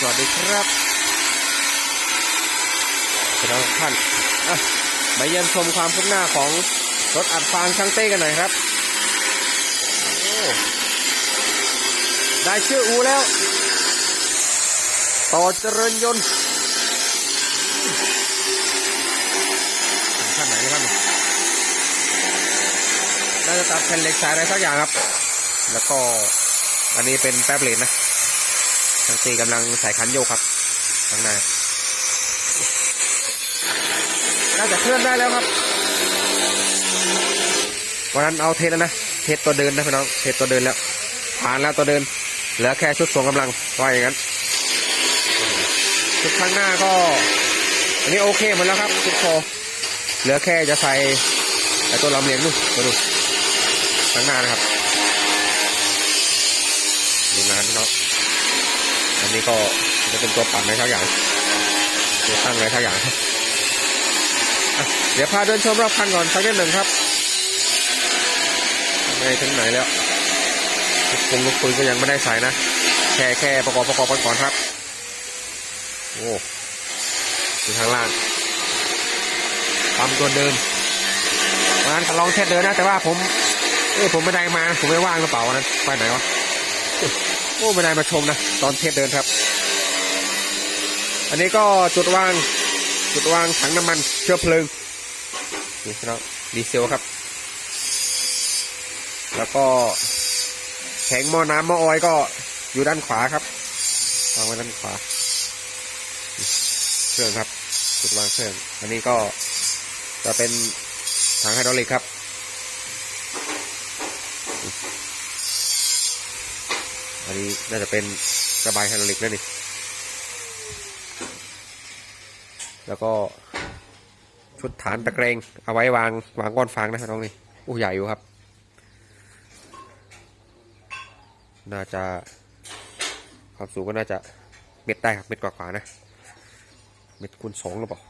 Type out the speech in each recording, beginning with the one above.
สวัสดีครับพี่น้องท่านมาเยี่ยมชมความคืบหน้าของรถอัดฟางช่างเต้กันหน่อยครับ ได้ชื่ออูแล้ว ต่อเจริญยนต์ขั้นไหนครับน่าจะตัดแผ่นเหล็กสายอะไรสักอย่างครับ แล้วก็อันนี้เป็นแป๊บเลนนะ ช่างตีกำลังใส่คันโยกครับข้างหน้าน่าจะเคลื่อนได้แล้วครับวันนั้นเอาเทสแล้วนะเทสตัวเดินนะพี่น้องเทสตัวเดินแล้วผ่านแล้วตัวเดินเหลือแค่ชุดส่งกำลังว่าอย่างนั้นชุดข้างหน้าก็ อันนี้โอเคหมดแล้วครับชุดโฟเหลือแค่จะใส่ไอตัวลำเลียงดูมาดูข้างหน้านะครับดูงานพี่น้องอั นี้ก็จะเป็นตัวปั่นในทั้งอย่างตัวตั้งในทั้งอย่างเดี๋ยวพาเดินชมรอบคันก่อนสักนิดหนึ่งครับไงถึงไหนแล้วลูกปงลูกปืนก็ยังไม่ได้ใส่นะแค่แค่ประกอบประกอบกันก่อนครับ โอ้อยู่ข้างล่างปั๊มตัวเดินงานก็ลองเทสเดินนะ แต่ว่าผมเอ้ยผมไม่ได้มา ผมไม่ว่างกระเป๋านั้นไปไหนวะ โอ้ไม่ได้มาชมนะ ตอนเทสเดินครับ อันนี้ก็จุดวาง จุดวางถังน้ำมันเชื้อเพลิง นี่ครับดีเซลครับ แล้วก็แข็งหม้อน้ำหม้อออยก็อยู่ด้านขวาครับวางไว้ด้านขวา เครื่องครับจุดวางเครื่อง อันนี้ก็จะเป็นถังไฮดรอลิกครับ อันนี้น่าจะเป็นระบายไฮดรอลิกแล้วนี่ แล้วก็ชุดฐานตะเกรงเอาไว้วางวางก้อนฟางนะครับน้องนี่อู้ใหญ่อยู่ครับ น่าจะความสูงก็น่าจะเม็ดได้ครับเม็ดกว่าๆนะ เม็ดคูณสองหรือเปล่า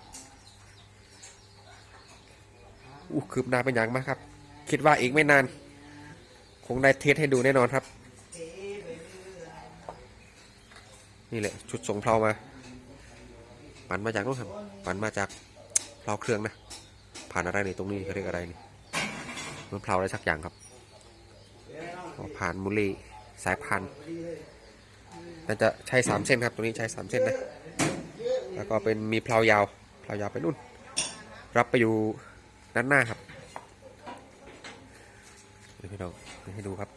อู้คืบหน้าเป็นอย่างมากครับ คิดว่าอีกไม่นาน คงได้เทสให้ดูแน่นอนครับ นี่แหละ ชุดส่งเพลามาปั่นมาจากนู้นครับปั่นมาจากเพลาเครื่องนะ ผ่านอะไรนี่ตรงนี้เขาเรียกอะไรนี่มันเพลาอะไรสักอย่างครับผ่านมูลลีสายพันธุ์น่าจะใช้สามเส้นครับ ตรงนี้ใช้สามเส้นนะแล้วก็เป็นมีเพลายาวเพลายาวไปนู่น รับไปอยู่ด้านหน้าครับเดี๋ยวพี่น้องให้ดูครับ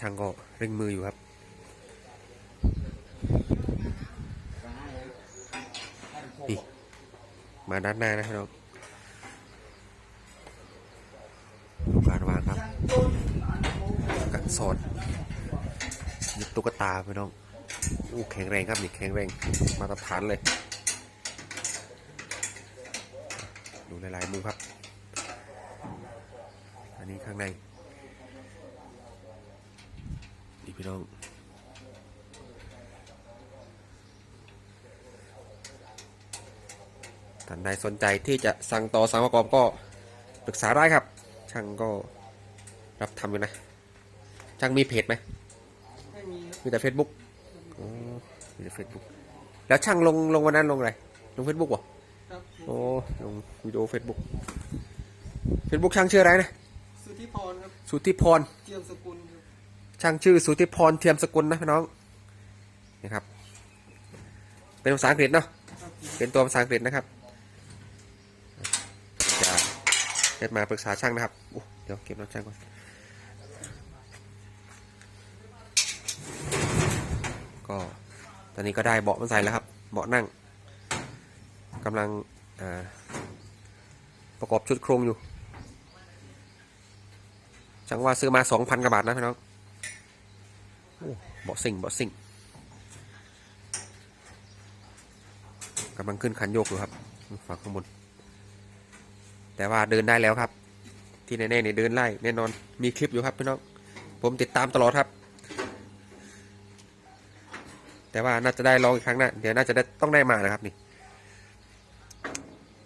ช่างก็เร่งมืออยู่ครับ มาด้านหน้านะพี่น้องดูการวางครับกันสอนยึดตุ๊กตาพี่น้องอู้แข็งแรงครับนี่แข็งแรงมาตรฐานเลย ดูหลายๆมือครับ อันนี้ข้างในพี่น้องท่า นใดสนใจที่จะสั่งต่อสั่งประกอบก็ปรึกษาได้ครับ ช่างก็รับทำอยู่นะ ช่างมีเพจไหมไม่มีมีแต่เฟซบุ๊กอ๋อมีแต่เฟซบุ๊กแล้วช่างลงลงวันนั้นลงอะไร ลงเฟซบุ๊กเหรอครับโอ้ลงวิดีโอเฟซบุ๊กเฟซบุ๊กช่างชื่ออะไรนะ สุทธิพรครับ สุทธิพรเจียมสกุลครับ ช่างชื่อสุทธิพรเทียมสกุลนะพี่น้องนี่ครับ เป็นภาษาอังกฤษเนาะครับเป็นตัวภาษาอังกฤษนะครับ จะ เรียกมาปรึกษาช่างนะครับเดี๋ยวเก็บน้ำช่างก่อนก็ตอนนี้ก็ได้เบาะมาใส่แล้วครับ เบาะนั่งกำลังประกอบชุดโครงอยู่ช่างว่าซื้อมาสองพันกว่าบาทนะพี่น้องเบาะสิ่งเบาะสิ่งกำลังขึ้นคันโยกอยู่ครับฝั่งข้างบน แต่ว่าเดินได้แล้วครับ ที่แน่ๆเนี่ยเดินไล่แน่นอนมีคลิปอยู่ครับพี่น้องผมติดตามตลอดครับ แต่ว่าน่าจะได้ลองอีกครั้งนะเดี๋ยวน่าจะได้ต้องได้มานะครับนี่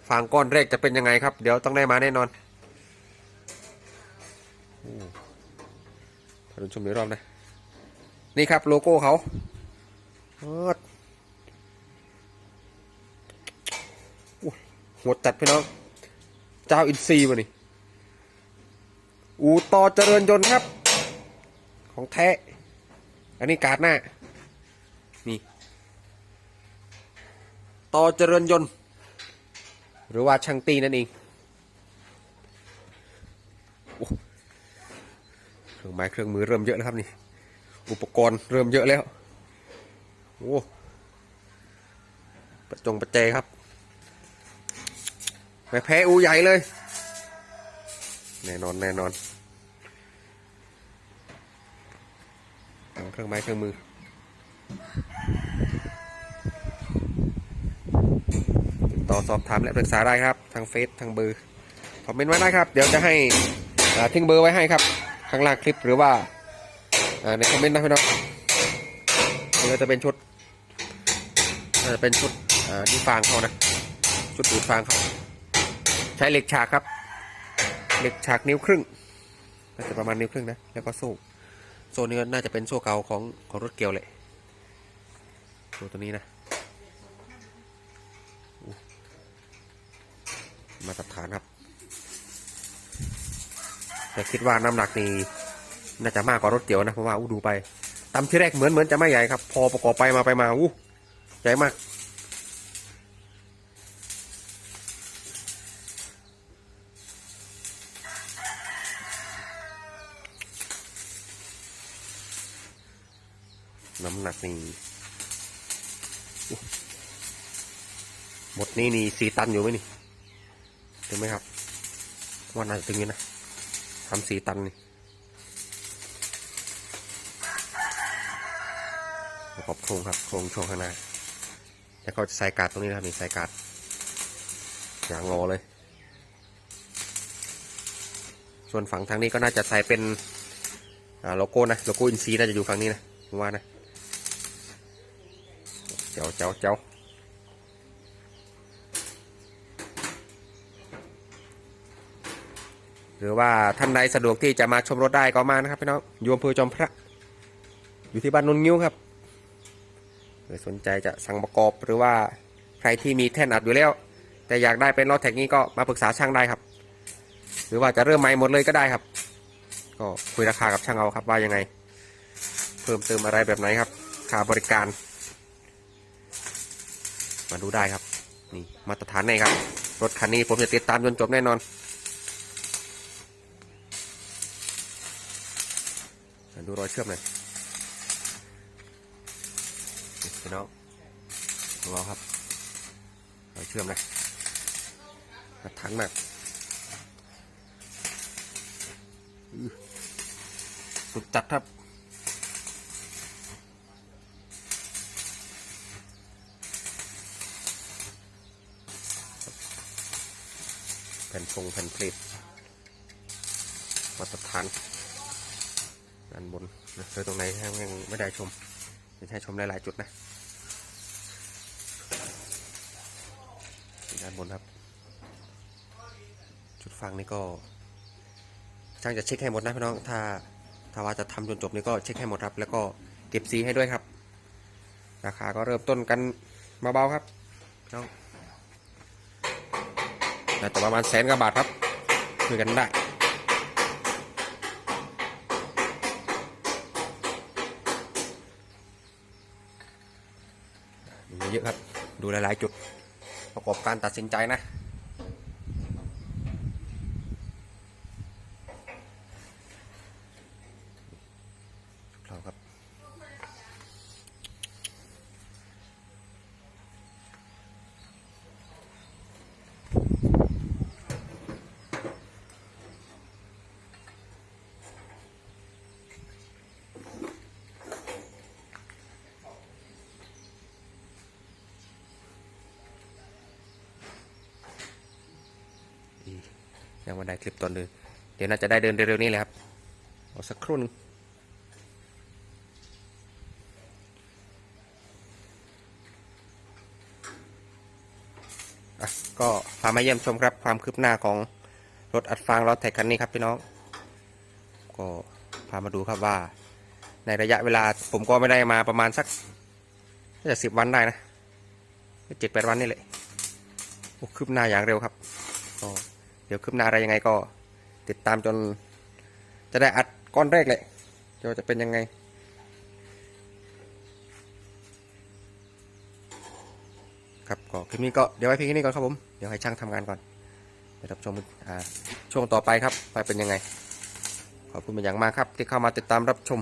ฟางก้อนแรกจะเป็นยังไงครับ เดี๋ยวต้องได้มาแน่นอนอ้ถ้าดูชมอีกรอบนะนี่ครับโลโก้เขาโอ้โหดจัดพี่น้อง เจ้าอินซีมานี่อูต่อเจริญยนต์ครับ ของแท้ อันนี้การ์ดหน้า นี่ ต่อเจริญยนต์ หรือว่าช่างตีนั่นเองเครื่องไม้เครื่องมือเริ่มเยอะแล้วครับนี่ อุปกรณ์เริ่มเยอะแล้ว โอ้ประจงประเจครับ ไม่แพ้อูใหญ่เลย แน่นอนแน่นอนเอาเครื่องไม้เครื่องมือ ติดต่อสอบถามและปรึกษาได้ครับ ทางเฟซทางเบอร์คอมเมนต์ไว้ได้ครับ เดี๋ยวจะให้ทิ้งเบอร์ไว้ให้ครับ ข้างล่างคลิปหรือว่าในคอมเมนต์นะพี่น้องนี่ก็จะเป็นชุดจะเป็นชุดดีฟางเขานะ ชุดดูดฟางเขา ใช้เหล็กฉากครับ เหล็กฉากนิ้วครึ่งน่าจะประมาณนิ้วครึ่งนะ แล้วก็โซ่โซ่นี้น่าจะเป็นโซ่เก่าของของรถเกียวแหละโซ่ตัวนี้นะมาตรฐานครับ แต่คิดว่าน้ำหนักนี่น่าจะมากกว่ารถเกี่ยวนะเพราะว่าอู้ดูไปตามที่แรกเหมือนเหมือนจะไม่ใหญ่ครับ พอประกอบไปมาไปมาอู้ใหญ่มาก นี่หมดนี่นี่สี่ตันอยู่ไหมนี่ถึงไหมครับว่าน่าจะถึงอยู่นะทำสี่ตันนี่ประกอบโครงครับโครงช่วงข้างหน้าแล้วก็จะใส่กาดตรงนี้นะครับนี่ใส่กาดอย่างงอเลย ส่วนฝั่งทางนี้ก็น่าจะใส่เป็นโลโก้นะโลโก้อินซีน่าจะอยู่ฝั่งนี้นะผมว่านะ เจ้าเจ้าเจ้าหรือว่าท่านใดสะดวกที่จะมาชมรถได้ก็มานะครับพี่น้องอยู่อำเภอจอมพระ อยู่ที่บ้านนนงิ้วครับหรือสนใจจะสั่งประกอบหรือว่าใครที่มีแท่นอัดอยู่แล้ว แต่อยากได้เป็นล้อแท็กนี้ก็มาปรึกษาช่างได้ครับ หรือว่าจะเริ่มใหม่หมดเลยก็ได้ครับ ก็คุยราคากับช่างเอาครับว่ายังไง เพิ่มเติมอะไรแบบไหนครับค่าบริการ มาดูได้ครับนี่มาตรฐานแน่ครับ รถคันนี้ผมจะติดตามจนจบแน่นอนดูรอยเชื่อมหน่อยพี่น้องดูเอาครับรอยเชื่อมนะมาทันมากสุดจัดครับ ผ่นทรงแผ่นเพลทมาตรฐานด้านบนนะเจอตรงไหนยังไม่ได้ชมจะให้ชมหลายๆจุดนะด้านบนครับ จุดฟังนี่ก็ช่างจะเช็คให้หมดนะพี่น้อง ถ้าถ้าว่าจะทำจนจบนี่ก็เช็คให้หมดครับ แล้วก็เก็บสีให้ด้วยครับ ราคาก็เริ่มต้นกันมาเบาครับพี่น้อง น่าจะประมาณแสนกว่าบาทครับคุยกันได้เยอะครับ ดูหลายๆจุดประกอบการตัดสินใจนะ ยังไม่ได้คลิปตอนเดินเดี๋ยวน่าจะได้เดินเร็วๆนี้เลยครับเอาสักครู่นึงก็พามาเยี่ยมชมครับความคืบหน้าของรถอัดฟางล้อแท็กคันนี้ครับพี่น้อง ก็พามาดูครับว่า ในระยะเวลาผมก็ไม่ได้มาประมาณสักน่าจะสิบวันได้นะเจ็ดแปดวันนี่แหละคืบหน้าอย่างเร็วครับก็ ดี๋ยวคืบหน้าอะไรยังไงก็ ติดตามจน จะได้อัดก้อนแรกเลยเดี๋ยวจะเป็นยังไงครับก็คลิปนี้ก็เดี๋ยวไว้เพียงแค่นี้ก่อนครับผมเดี๋ยวให้ช่างทำงานก่อนเดี๋ยวรับชมช่วงต่อไปครับไปเป็นยังไง ขอบคุณเป็นอย่างมากครับ ที่เข้ามาติดตามรับชม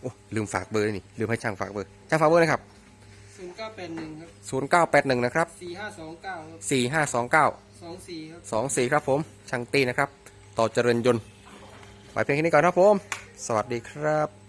โอ้ลืมฝากเบอร์นี่ลืมให้ช่างฝากเบอร์ช่างฝากเบอร์นะครับ ศูนย์เก้าแปดหนึ่งครับ0981นะครับสี่ห้าสองเก้าครับ4529 สองสี่ครับ24ครับผมช่างตีนะครับ ต่อเจริญยนต์ไว้เพียงแค่นี้ก่อนครับผม สวัสดีครับ